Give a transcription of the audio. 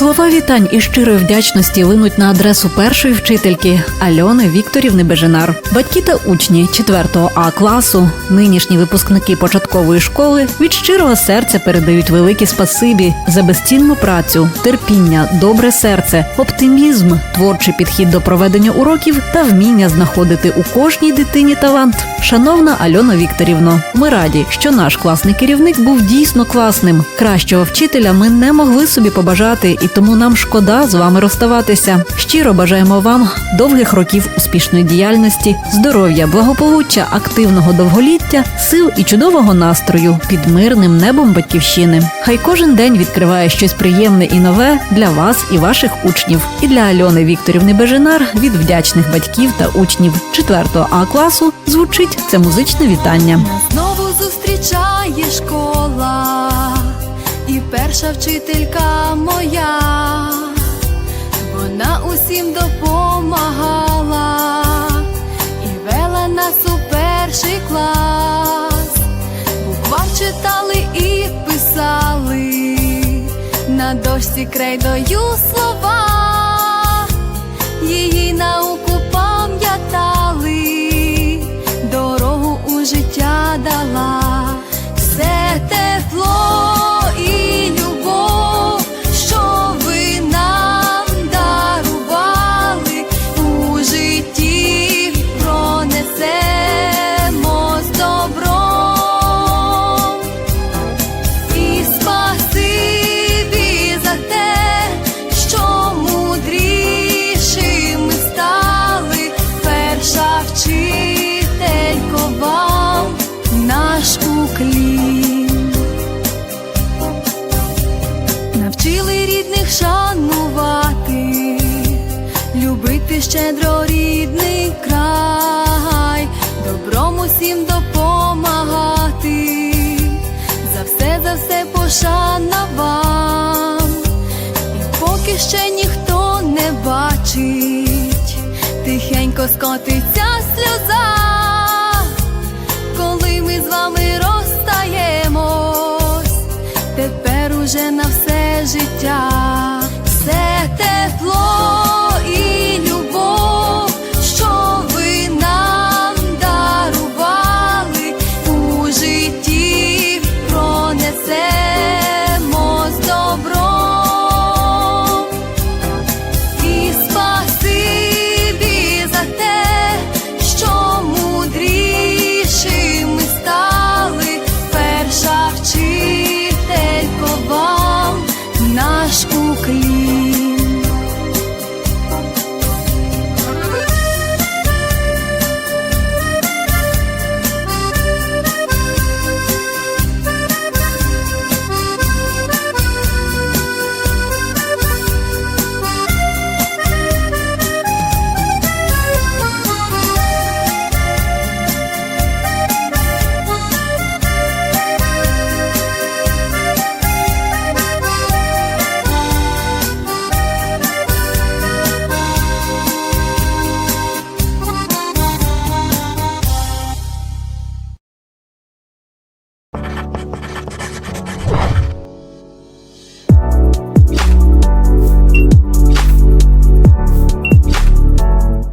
Слова вітань і щирої вдячності линуть на адресу першої вчительки Альони Вікторівни Беженар. Батьки та учні 4 А класу, нинішні випускники початкової школи від щирого серця передають великі спасибі за безцінну працю, терпіння, добре серце, оптимізм, творчий підхід до проведення уроків та вміння знаходити у кожній дитині талант. Шановна Альона Вікторівно, ми раді, що наш класний керівник був дійсно класним. Кращого вчителя ми не могли собі побажати, і тому нам шкода з вами розставатися. Щиро бажаємо вам довгих років успішної діяльності, здоров'я, благополуччя, активного довголіття, сил і чудового настрою під мирним небом батьківщини. Хай кожен день відкриває щось приємне і нове для вас і ваших учнів. І для Альони Вікторівни Беженар від вдячних батьків та учнів 4 А класу звучить це музичне вітання. Знову зустрічає школа, перша вчителька моя, вона усім допомагала і вела нас у перший клас, буквар читали і писали на дошці крейдою слова, її науку рідних шанувати, любити щедро рідний край, добром усім допомагати, за все, за все пошана вам, і поки ще ніхто не бачить, тихенько скотиться сльоза, коли ми з вами розстаємось, тепер уже на все життя,